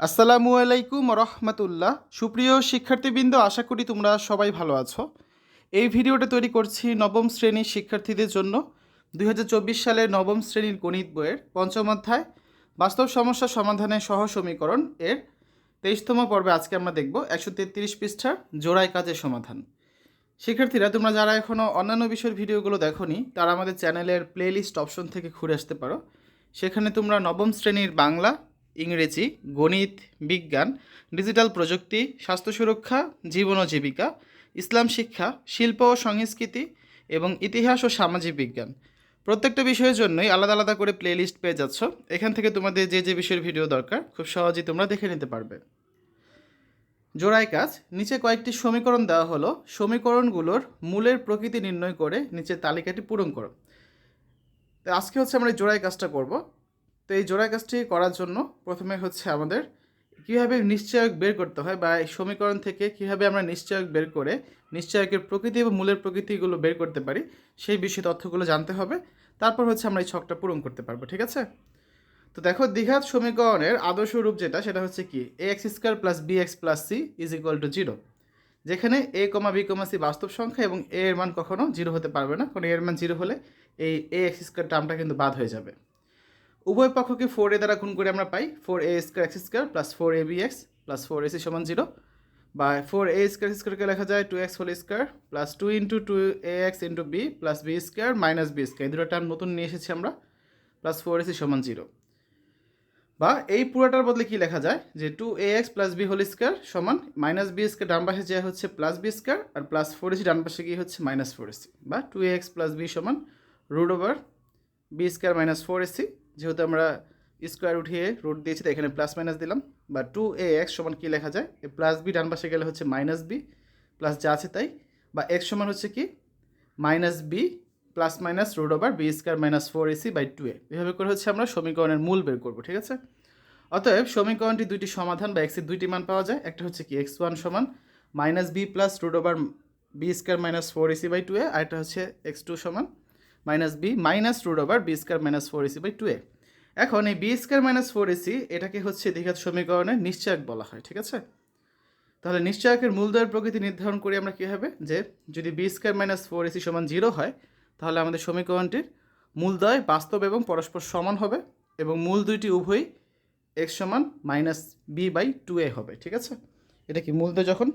আসসালামু আলাইকুম রহমতুল্লাহ। সুপ্রিয় শিক্ষার্থীবৃন্দ, আশা করি তোমরা সবাই ভালো আছো। এই ভিডিওটা তৈরি করছি নবম শ্রেণির শিক্ষার্থীদের জন্য। দু হাজার চব্বিশ সালের নবম শ্রেণির গণিত বইয়ের পঞ্চম অধ্যায়, বাস্তব সমস্যা সমাধানের সহ সমীকরণ এর তেইশতম পর্বে আজকে আমরা দেখব একশো তেত্রিশ পৃষ্ঠার জোড়াই কাজের সমাধান। শিক্ষার্থীরা, তোমরা যারা এখনও অন্যান্য বিষয়ের ভিডিওগুলো দেখোনি, তারা আমাদের চ্যানেলের প্লেলিস্ট অপশন থেকে ঘুরে আসতে পারো। সেখানে তোমরা নবম শ্রেণির বাংলা ইংরেজি, গণিত, বিজ্ঞান, ডিজিটাল প্রযুক্তি, স্বাস্থ্য সুরক্ষা, জীবন ও জীবিকা, ইসলাম শিক্ষা, শিল্প ও সংস্কৃতি এবং ইতিহাস ও সামাজিক বিজ্ঞান। প্রত্যেকটা বিষয়ের জন্যই আলাদা আলাদা করে প্লেলিস্ট পেয়ে যাচ্ছ। এখান থেকে তোমাদের যে যে বিষয়ের ভিডিও দরকার, খুব সহজেই তোমরা দেখে নিতে পারবে। জোড়াই কাজ, নিচে কয়েকটি সমীকরণ দেওয়া হলো। সমীকরণগুলোর মূলের প্রকৃতি নির্ণয় করে নিচের তালিকাটি পূরণ করো। আজকে হচ্ছে আমরা জোড়াই কাজটা করব। তো এই জোড়া কাজটি করার জন্য প্রথমে হচ্ছে আমাদের কীভাবে নিশ্চয়ক বের করতে হয় বা এই সমীকরণ থেকে কীভাবে আমরা নিশ্চয়ক বের করে নিশ্চয়কের প্রকৃতি এবং মূলের প্রকৃতিগুলো বের করতে পারি, সেই বিষয়ে তথ্যগুলো জানতে হবে। তারপর হচ্ছে আমরা এই ছকটা পূরণ করতে পারব, ঠিক আছে? তো দেখো, দ্বিঘাত সমীকরণের আদর্শ রূপ যেটা, সেটা হচ্ছে কি? A x square plus b x plus c is equal to zero যেখানে এ কমা বি কমা সি বাস্তব সংখ্যা এবং এ এর মান কখনো জিরো হতে পারবে না। কারণ এর মান জিরো হলে এই এ এক্স স্কোয়ার টার্মটা কিন্তু বাদ হয়ে যাবে। উভয় পক্ষকে ফোর এ দ্বারা গুণ করে আমরা পাই। Four a square x square plus four a b x plus four a c সমান জিরো বা ফোর এ স্কোয়ার স্কোয়ারকে লেখা যায় two x whole square plus two into two a x into b plus b square minus b square এই দুটো term নতুন নিয়ে এসেছি আমরা। প্লাস ফোর এসি সমান জিরো বা এই পুরোটার বদলে কি লেখা যায়? যে two a x plus b whole square সমান মাইনাস বি স্কোয়ার ডান পাশে যা হচ্ছে প্লাস বি স্কোয়ার আর প্লাস ফোর এসি ডান পাশে গিয়ে হচ্ছে মাইনাস ফোর এসি বা two a x plus b সমান root over b square minus four a c যেহেতু আমরা স্কোয়ার উঠিয়ে রুট দিয়েছি তো এখানে প্লাস মাইনাস দিলাম। বা টু এ এক্স সমান কী লেখা যায়? এই প্লাস বি ডান পাশে গেলে হচ্ছে মাইনাস বি প্লাস যা আছে তাই। বা এক্স সমান হচ্ছে কি? Minus b plus minus root over b square minus four a c by two a এভাবে করে হচ্ছে আমরা সমীকরণের মূল বের করব, ঠিক আছে? অতএব সমীকরণটি দুইটি সমাধান, বা এক্সের দুইটি মান পাওয়া যায়। একটা হচ্ছে কি এক্স ওয়ান সমান minus b plus root over b square minus four a c by two a আর একটা হচ্ছে এক্স টু সমান minus b minus root over b square minus four a c by two a এখন এই b square minus four a c এটাকে হচ্ছে দ্বিঘাত সমীকরণের নিশ্চয়ক বলা হয়, ঠিক আছে? তাহলে নিশ্চয়কের মূলদয়ের প্রকৃতি নির্ধারণ করি আমরা কী হবে যে যদি b square minus four a c সমান জিরো হয়, তাহলে আমাদের সমীকরণটির মূলদয় বাস্তব এবং পরস্পর সমান হবে এবং মূল দুইটি উভয়ই এক্স সমান minus b by two a হবে, ঠিক আছে? এটা কি মূলদয় যখন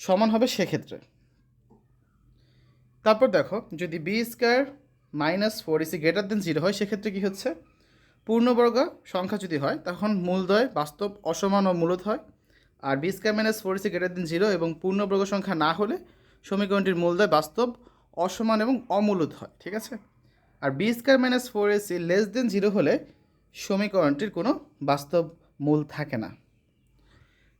সমান হবে সেক্ষেত্রে। তারপর দেখো, যদি b square minus four a c greater than zero হয়, সেক্ষেত্রে কী হচ্ছে? পূর্ণবর্গ সংখ্যা যদি হয়, তখন মূলদয় বাস্তব, অসমান ও মূলত হয়। আর b square minus four a c greater than zero এবং পূর্ণবর্গ সংখ্যা না হলে সমীকরণটির মূলদয় বাস্তব, অসমান এবং অমূলত হয়, ঠিক আছে? আর b square minus four a c less than zero হলে সমীকরণটির কোনো বাস্তব মূল থাকে না।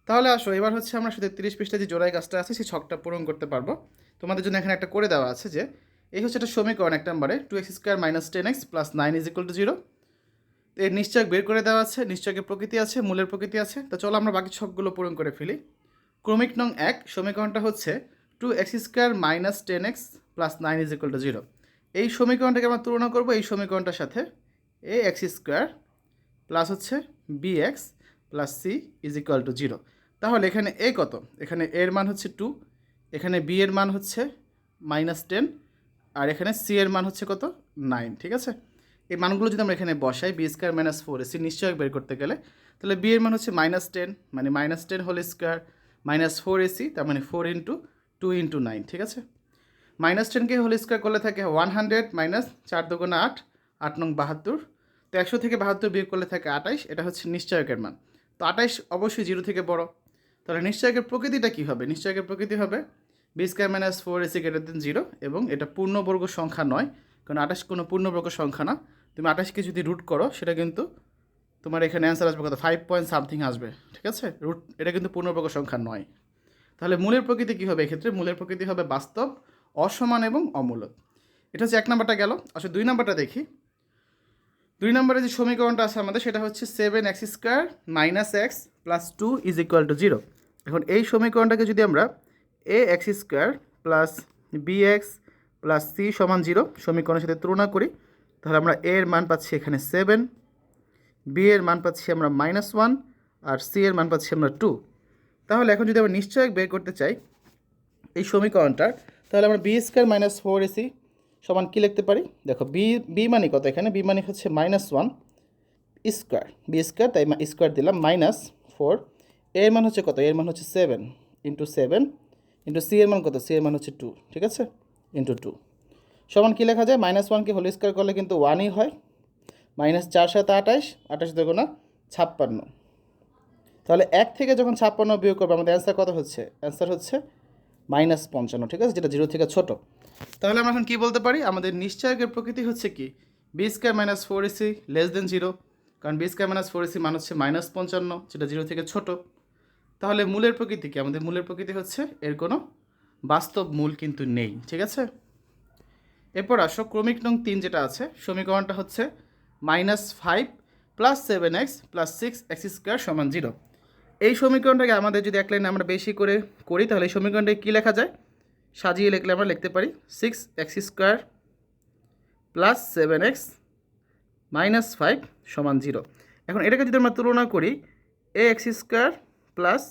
তাহলে আসো, এবার হচ্ছে আমরা শুধু তিরিশ পৃষ্ঠা যে জোড়াই কাজটা আছে, সেই ছকটা পূরণ করতে পারব। তোমাদের জন্য এখানে একটা করে দেওয়া আছে যে এই হচ্ছে একটা সমীকরণ এক নম্বরে two x square minus ten x plus nine is equal to zero এর নিশ্চয় বের করে দেওয়া আছে, নিশ্চয়কের প্রকৃতি আছে, মূলের প্রকৃতি আছে। তো চলো আমরা বাকি ছকগুলো পূরণ করে ফেলি। ক্রমিক নং এক, সমীকরণটা হচ্ছে two x square minus ten x plus nine is equal to zero এই সমীকরণটাকে আমরা তুলনা করব এই সমীকরণটার সাথে। এ এক্স স্কোয়ার প্লাস হচ্ছে b x plus c is equal to zero তাহলে এখানে এ কত? এখানে এর মান হচ্ছে টু এখানে বি এর মান হচ্ছে মাইনাস টেন আর এখানে সি এর মান হচ্ছে কত? নাইন ঠিক আছে? এই মানগুলো যদি আমরা এখানে বসাই b square minus four c নিশ্চয়ই বের করতে গেলে, তাহলে বি এর মান হচ্ছে মাইনাস টেন মানে minus ten whole square minus four ac তার মানে four into two into nine ঠিক আছে? মাইনাস টেনকে হোল স্কোয়ার করলে থাকে ওয়ান হান্ড্রেড মাইনাস চার দুগুণা আট আট নং বাহাত্তর। তো একশো থেকে বাহাত্তর বিয়োগ করলে থাকে আঠাইশ এটা হচ্ছে নিশ্চয়কের মান। তো আঠাইশ অবশ্যই জিরো থেকে বড়। তাহলে নিশ্চয়কের প্রকৃতিটা কী হবে? নিশ্চয়কের প্রকৃতি হবে b square minus four ac greater than zero এবং এটা পূর্ণবর্গ সংখ্যা নয়, কারণ আঠাশ কোনো পূর্ণবর্গ সংখ্যা না। তুমি আঠাশকে যদি রুট করো, সেটা কিন্তু তোমার এখানে অ্যান্সার আসবে কত? ফাইভ পয়েন্ট সামথিং আসবে, ঠিক আছে? রুট এটা কিন্তু পূর্ণবর্গ সংখ্যা নয়। তাহলে মূলের প্রকৃতি কী হবে? এক্ষেত্রে মূলের প্রকৃতি হবে বাস্তব, অসমান এবং অমূলক। এটা হচ্ছে এক নাম্বারটা গেল। আসলে দুই নাম্বারটা দেখি। দুই নম্বরে যে সমীকরণটা আছে আমাদের, সেটা হচ্ছে seven x square minus x plus two is equal to zero এখন এই সমীকরণটাকে যদি আমরা a x square plus b x plus c সমান জিরো সমীকরণের সাথে তুলনা করি, তাহলে আমরা এ এর মান পাচ্ছি এখানে সেভেন বি এর মান পাচ্ছি আমরা মাইনাস ওয়ান আর সি এর মান পাচ্ছি আমরা টু তাহলে এখন যদি আমরা নিশ্চয়ক বের করতে চাই এই সমীকরণটার, তাহলে আমরা b square minus four ac সমান কী লিখতে পারি? দেখো বি বি মানে কত এখানে? বি মানে হচ্ছে minus one square b square তাই স্কোয়ার দিলাম মাইনাস ফোর এর মান হচ্ছে কত? এর মান হচ্ছে seven into seven into c এর মান কত? সি এর মান হচ্ছে টু ঠিক আছে? ইন্টু টু সমান কী লেখা যায়? মাইনাস ওয়ানকে হোল স্কোয়ার করলে কিন্তু ওয়ানই হয়। মাইনাস চার সাথে আঠাশ আঠাশ না ছাপ্পান্ন। তাহলে এক থেকে যখন ছাপ্পান্ন বিয়োগ করব, আমাদের অ্যান্সার কত হচ্ছে? অ্যান্সার হচ্ছে মাইনাস পঞ্চান্ন, ঠিক আছে? যেটা জিরো থেকে ছোট। তাহলে আমরা এখন কী বলতে পারি? আমাদের নিশ্চয়কের প্রকৃতি হচ্ছে কি? B square minus four ac less than zero কারণ b square minus four ac মান হচ্ছে মাইনাস পঞ্চান্ন, যেটা জিরো থেকে ছোট। তাহলে মূলের প্রকৃতি কি? আমাদের মূলের প্রকৃতি হচ্ছে এর কোনো বাস্তব মূল কিন্তু নেই, ঠিক আছে? এরপর আসো, ক্রমিক নং তিন যেটা আছে, সমীকরণটা হচ্ছে minus five plus seven x plus six x square সমান জিরো এই সমীকরণটাকে আমাদের যদি এক লাইনে আমরা বেশি করে করি, তাহলে এই সমীকরণটাকে কী লেখা যায়? সাজিয়ে লিখলে আমরা লিখতে পারি six x square plus seven x minus five সমান জিরো এখন এটাকে যদি আমরা তুলনা করি a x square plus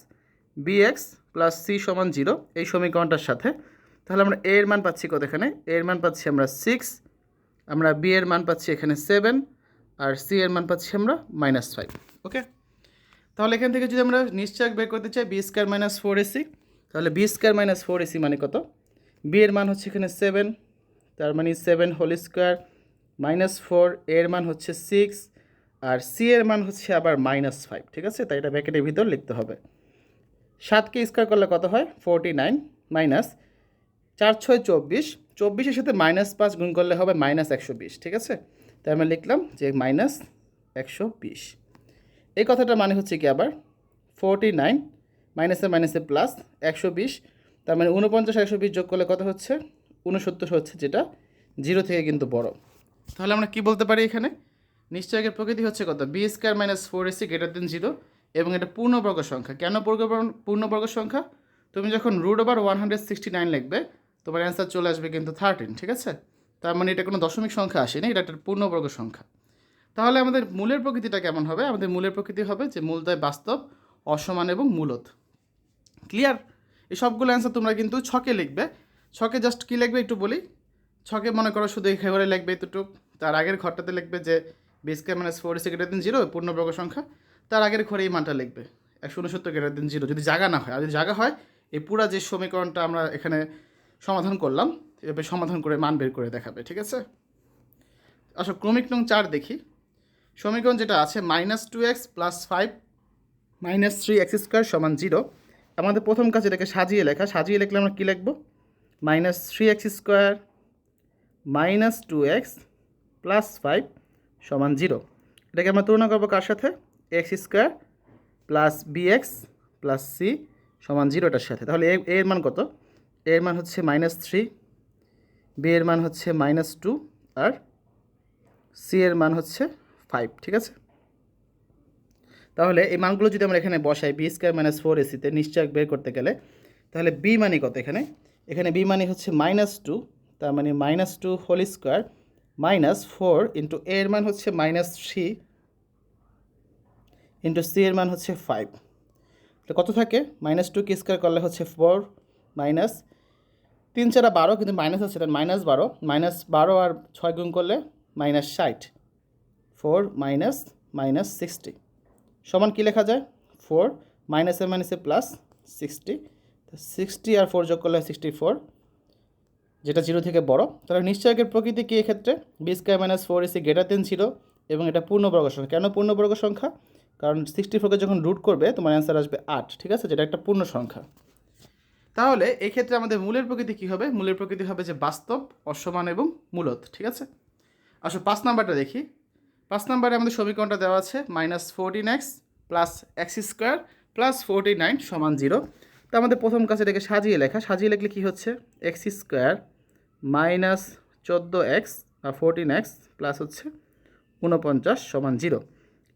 b x plus c সমান জিরো এই সমীকরণটার সাথে। তাহলে আমরা এর মান পাচ্ছি কত এখানে? এর মান পাচ্ছি আমরা সিক্স আমরা বি এর মান পাচ্ছি এখানে সেভেন আর সি এর মান পাচ্ছি আমরা মাইনাস ফাইভ ওকে তাহলে এখান থেকে যদি আমরা নিশ্চয় বের করতে চাই b square minus four ac তাহলে b square minus four ac মানে কত? বি এর মান হচ্ছে এখানে সেভেন তার মানে seven whole square minus four এর মান হচ্ছে সিক্স আর সি এর মান হচ্ছে আবার মাইনাস ফাইভ ঠিক আছে? তাই এটা ব্যাকেটের ভিতর লিখতে হবে। সাতকে স্কোয়ার করলে কত হয়? ফোরটি নাইন মাইনাস চার ছয় চব্বিশ। চব্বিশের সাথে মাইনাস পাঁচ গুণ করলে হবে মাইনাস একশো বিশ, ঠিক আছে? তাই আমরা লিখলাম যে মাইনাস একশো বিশ। এই কথাটা মানে হচ্ছে কি আবার? ফোরটি নাইন মাইনাসে মাইনাসে প্লাস একশো বিশ। তার মানে উনপঞ্চাশ একশো বিশ যোগ করলে কত হচ্ছে? উনসত্তর হচ্ছে যেটা জিরো থেকে কিন্তু বড়। তাহলে আমরা কি বলতে পারি এখানে? নিশ্চয়কের প্রকৃতি হচ্ছে কত? B square minus four ac greater than zero এবং এটা পূর্ণবর্গ সংখ্যা। কেন পূর্ণ- পূর্ণবর্গ সংখ্যা? তুমি যখন root over one hundred sixty nine লিখবে, তোমার অ্যান্সার চলে আসবে কিন্তু থার্টিন ঠিক আছে? তার মানে এটা কোনো দশমিক সংখ্যা আসেনি, এটা একটা পূর্ণবর্গ সংখ্যা। তাহলে আমাদের মূলের প্রকৃতিটা কেমন হবে? আমাদের মূলের প্রকৃতি হবে যে মূলদয় বাস্তব, অসমান এবং মূলত ক্লিয়ার এই সবগুলো অ্যান্সার তোমরা কিন্তু ছকে লিখবে। ছকে জাস্ট কী লিখবে একটু বলি? ছকে মনে করো শুধু এই ঘরে লিখবে এতটুক। তার আগের ঘরটাতে লিখবে যে বিস কে minus four is greater than zero পূর্ণবর্গ সংখ্যা, তার আগের ঘরে এই মানটা লিখবে। একশো উনসত্তর গ্রেটার দিন জিরো যদি জায়গা না হয়। আর যদি জায়গা হয়, এই পুরা যে সমীকরণটা আমরা এখানে সমাধান করলাম, এভাবে সমাধান করে মান বের করে দেখাবে, ঠিক আছে? আসো ক্রমিক নং চার দেখি। সমীকরণ যেটা আছে minus two x plus five minus three x square সমান জিরো আমাদের প্রথম কাজ এটাকে সাজিয়ে লেখা। সাজিয়ে লিখলে আমরা কী লিখব? Minus three x square minus two x plus five সমান জিরো। এটাকে আমরা তুলনা করব কার সাথে? X square plus b x plus c সমান জিরোটার সাথে। তাহলে এ এর মান কত? এর মান হচ্ছে মাইনাস থ্রি, বি এর মান হচ্ছে মাইনাস টু, আর সি এর মান হচ্ছে ফাইভ, ঠিক আছে? তাহলে এই মানগুলো যদি আমরা এখানে বসাই, বি স্কোয়ার মাইনাস ফোর এসিতে নিশ্চয় বের করতে গেলে, তাহলে বি মানে কত এখানে? এখানে বি মানে হচ্ছে মাইনাস টু, তার মানে minus two whole square minus four into এর মান হচ্ছে মাইনাস থ্রি ইন্টু সি এর মান হচ্ছে ফাইভ। তাহলে কত থাকে? মাইনাস টু কি স্কোয়ার করলে হচ্ছে ফোর মাইনাস তিন চারা বারো, কিন্তু মাইনাস হচ্ছে এটা মাইনাস বারো। মাইনাস বারো আর ছয় গুণ করলে মাইনাস ষাট। Four minus minus sixty. সমান কী লেখা যায়? ফোর মাইনাসে মাইনাসে প্লাস সিক্সটি। সিক্সটি আর ফোর যোগ করলে সিক্সটি ফোর। যেটা জিরো থেকে বড়। তাহলে নিশ্চয়কের প্রকৃতি কী এক্ষেত্রে? B square minus four ac greater than zero এবং এটা পূর্ণবর্গ সংখ্যা। কেন পূর্ণবর্গ সংখ্যা? কারণ সিক্সটি ফোরকে যখন রুট করবে, তোমার অ্যান্সার আসবে আট, ঠিক আছে? যেটা একটা পূর্ণ সংখ্যা। তাহলে এই ক্ষেত্রে আমাদের মূলের প্রকৃতি কী হবে? মূলের প্রকৃতি হবে যে বাস্তব, অসমান এবং মূলত, ঠিক আছে? আসো পাঁচ নাম্বারটা দেখি। পাঁচ নাম্বারে আমাদের সমীকরণটা দেওয়া আছে minus fourteen x plus x square plus forty nine সমান জিরো তো আমাদের প্রথম কাছে এটাকে সাজিয়ে লেখা। সাজিয়ে লিখলে কী হচ্ছে? এক্স স্কোয়ার মাইনাস চোদ্দ এক্স আর ফোরটিন এক্স প্লাস হচ্ছে ঊনপঞ্চাশ সমান জিরো।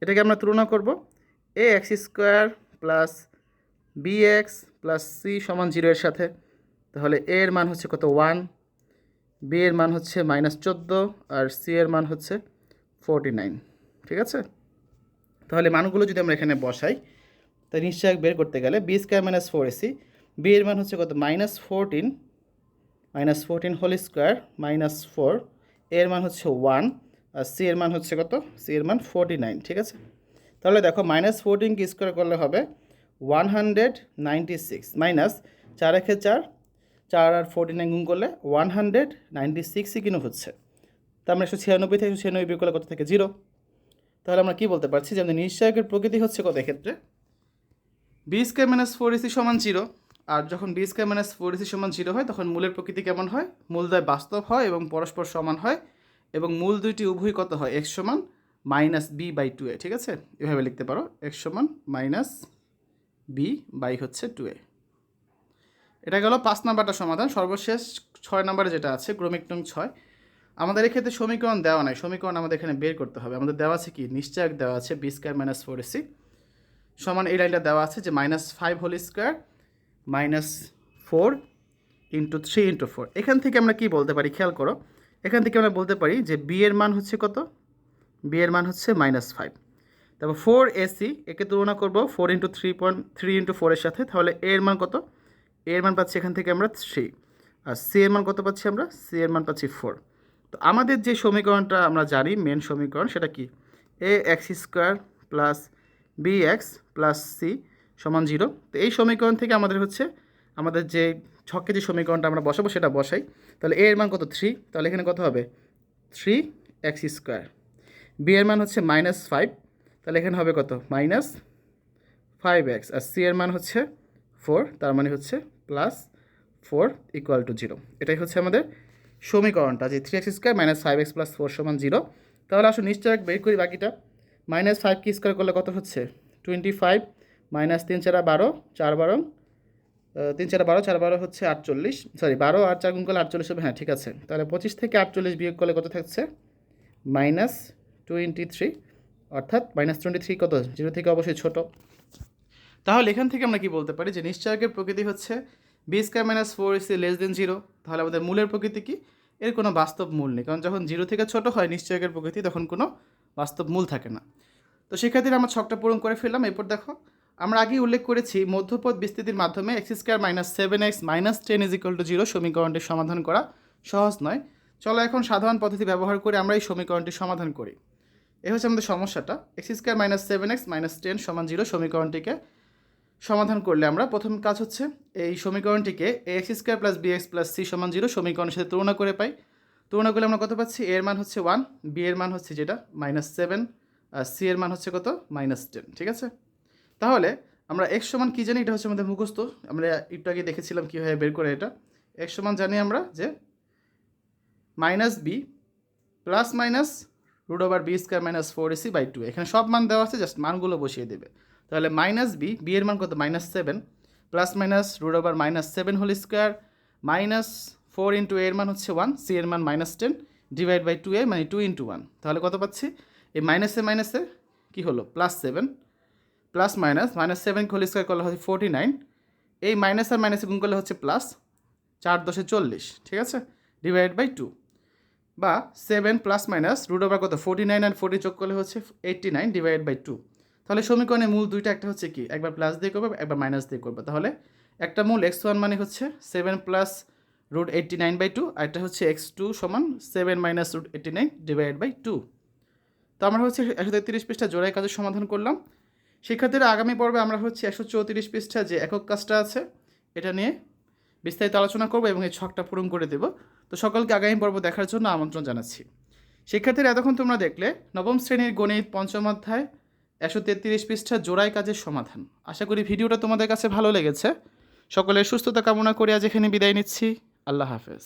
এটাকে আমরা তুলনা করব। A x square plus b x plus c সমান জিরো এর সাথে। তাহলে এ এর মান হচ্ছে কত? ওয়ান। বি এর মান হচ্ছে মাইনাস চোদ্দ আর সি এর মান হচ্ছে ফোরটি নাইন। ঠিক আছে? তাহলে মানগুলো যদি আমরা এখানে বসাই তাই নিশ্চয় বের করতে গেলে b square minus four ac b এর মান হচ্ছে কত? Minus fourteen minus fourteen whole square minus four, এর মান হচ্ছে ওয়ান, আর সি এর মান হচ্ছে কত? সি এর মান ফোরটি নাইন, ঠিক আছে? তাহলে দেখো, মাইনাস ফোরটিনকে স্কোয়ার করলে হবে? One hundred ninety six, minus চার একে চার চার আর ফোরটি নাইন গুণ করলে ওয়ান হান্ড্রেড নাইনটি সিক্সই কিন্তু হচ্ছে। তার মানে একশো ছিয়ানব্বই থেকে একশো ছিয়ানব্বই বিয়োগ করলে কত থেকে? জিরো। তাহলে আমরা কি বলতে পারছি? যে আমাদের নিশ্চয়কের প্রকৃতি হচ্ছে কত এক্ষেত্রে? B square minus four ac সমান জিরো। আর যখন b square minus four ac সমান জিরো হয়, তখন মূলের প্রকৃতি কেমন হয়? মূল মূলদ্বয় বাস্তব হয় এবং পরস্পর সমান হয় এবং মূল দুইটি উভয় কত হয়? এক্স সমান minus b by two a ঠিক আছে? এভাবে লিখতে পারো। এক্স সমান মাইনাস বি বাই হচ্ছে টু এ এটা গেল পাঁচ নাম্বারটা সমাধান। সর্বশেষ ছয় নাম্বারে যেটা আছে, ক্রমিক নং ছয়। আমাদের এক্ষেত্রে সমীকরণ দেওয়া নাই। সমীকরণ আমাদের এখানে বের করতে হবে। আমাদের দেওয়া আছে কি? নিশ্চয়ক দেওয়া আছে b square minus four ac সমান এই লাইনটা দেওয়া আছে যে minus five whole square minus four into three into four এখান থেকে আমরা কি বলতে পারি? খেয়াল করো। এখান থেকে আমরা বলতে পারি যে বি এর মান হচ্ছে কত? বি এর মান হচ্ছে মাইনাস ফাইভ তারপর ফোর এসি একে তুলনা করব। Four into three point three into ফোরের সাথে। তাহলে এ এর মান কত? এ এর মান পাচ্ছি এখান থেকে আমরা থ্রি আর সি এর মান কত পাচ্ছি আমরা? সি এর মান পাচ্ছি ফোর তো আমাদের যে সমীকরণটা আমরা জানি মেন সমীকরণ, সেটা কি? A x square plus b x plus c সমান জিরো। তো এই সমীকরণ থেকে আমাদের হচ্ছে, আমাদের যে ছকে যে সমীকরণটা আমরা বসাবো সেটা বসাই। তাহলে এ এর মান কত? থ্রি তাহলে এখানে কত হবে? থ্রি এক্স স্কোয়ার বি এর মান হচ্ছে মাইনাস ফাইভ তাহলে এখানে হবে কত? মাইনাস ফাইভ এক্স আর সি এর মান হচ্ছে ফোর তার মানে হচ্ছে plus four equal to zero এটাই হচ্ছে আমাদের সমীকরণটা, যে three x square minus five x plus four সমান জিরো তাহলে আসলে নিশ্চয় বের করি বাকিটা। মাইনাস ফাইভ কি স্কোয়ার করলে কত হচ্ছে? টোয়েন্টি ফাইভ মাইনাস তিন চারা বারো, চার বারো তিন চারা বারো, চার বারো হচ্ছে আটচল্লিশ। সরি বারো আর চার গুণ করলে আটচল্লিশ হবে হ্যাঁ ঠিক আছে। তাহলে পঁচিশ থেকে আটচল্লিশ বিয়োগ করলে কত থাকছে? মাইনাস টোয়েন্টি থ্রি, অর্থাৎ মাইনাস টোয়েন্টি থ্রি কত? জিরো থেকে অবশ্যই ছোটো। তাহলে এখান থেকে আমরা কি বলতে পারি? যে নিশ্চয়কের প্রকৃতি হচ্ছে b square minus four is less than zero তাহলে আমাদের মূলের প্রকৃতি কি? এর কোনো বাস্তব মূল নেই। কারণ যখন জিরো থেকে ছোট হয় নিশ্চয়কের প্রকৃতি, তখন কোনো বাস্তব মূল থাকে না। তো সেক্ষেত্রে আমরা ছকটা পূরণ করে ফেললাম। এরপর দেখো আমরা আগেই উল্লেখ করেছি, মধ্যপদ বিস্তৃতির মাধ্যমে x square minus seven x minus ten is equal to zero সমীকরণটি সমাধান করা সহজ নয়। চলো এখন সাধারণ পদ্ধতি ব্যবহার করে আমরা এই সমীকরণটি সমাধান করি। এ হচ্ছে আমাদের সমস্যাটা। X square minus seven x minus ten সমান জিরো সমীকরণটিকে সমাধান করলে আমরা প্রথম কাজ হচ্ছে এই সমীকরণটিকে a x square plus b x plus c সমান জিরো সমীকরণের সাথে তুলনা করে পাই। তুলনা করলে আমরা কত পাচ্ছি? এর মান হচ্ছে ওয়ান বি এর মান হচ্ছে যেটা? মাইনাস সেভেন আর সি এর মান হচ্ছে কত? মাইনাস টেন ঠিক আছে? তাহলে আমরা এক্স সমান কী জানি? এটা হচ্ছে আমাদের মুখস্থ। আমরা একটু আগে দেখেছিলাম কীভাবে বের করে এটা। এক্স সমান জানি আমরা যে minus b plus minus root over b square minus four ac by two এখানে সব মান দেওয়া আছে জাস্ট মানগুলো বসিয়ে দেবে। তাহলে মাইনাস বি বি এর মান কত? Minus seven plus minus root over minus seven whole square minus four into এর মান হচ্ছে ওয়ান সি এর মান minus ten divide by two a মানে টু ইন্টু ওয়ান তাহলে কত পাচ্ছি? এই মাইনাসে মাইনাসে কী হলো? Plus seven plus minus minus seven whole square করলে হচ্ছে ফোর্টি নাইন এই মাইনাস আর মাইনাসে গুণ করলে হচ্ছে প্লাস চার দশে চল্লিশ, ঠিক আছে? ডিভাইড বাই টু বা seven plus minus root over কত? ফোর্টি নাইন অ্যান্ড ফোর্টি যোগ করলে হচ্ছে eighty nine divide by two তাহলে সমীকরণের মূল দুইটা একটা হচ্ছে কি? একবার প্লাস দিয়ে করবে, একবার মাইনাস দিয়ে করবে। তাহলে একটা মূল এক্স ওয়ান মানে হচ্ছে seven plus root eighty nine by two আর একটা হচ্ছে এক্স টু সমান seven minus root eighty nine divide by two তো আমরা হচ্ছে একশো তেত্রিশ পৃষ্ঠা জোড়াই কাজের সমাধান করলাম। শিক্ষার্থীরা আগামী পর্বে আমরা হচ্ছে একশো চৌত্রিশ পৃষ্ঠা যে একক কাজটা আছে, এটা নিয়ে বিস্তারিত আলোচনা করব এবং এই ছকটা পূরণ করে দেব। তো সকলকে আগামী পর্ব দেখার জন্য আমন্ত্রণ জানাচ্ছি। শিক্ষার্থীরা, এতক্ষণ তোমরা দেখলে নবম শ্রেণির গণিত পঞ্চম অধ্যায় একশো তেত্রিশ পৃষ্ঠা জোড়াই কাজের সমাধান। আশা করি ভিডিওটা তোমাদের কাছে ভালো লেগেছে। সকলের সুস্থতা কামনা করে আজ এখানে বিদায় নিচ্ছি। আল্লাহ হাফেজ।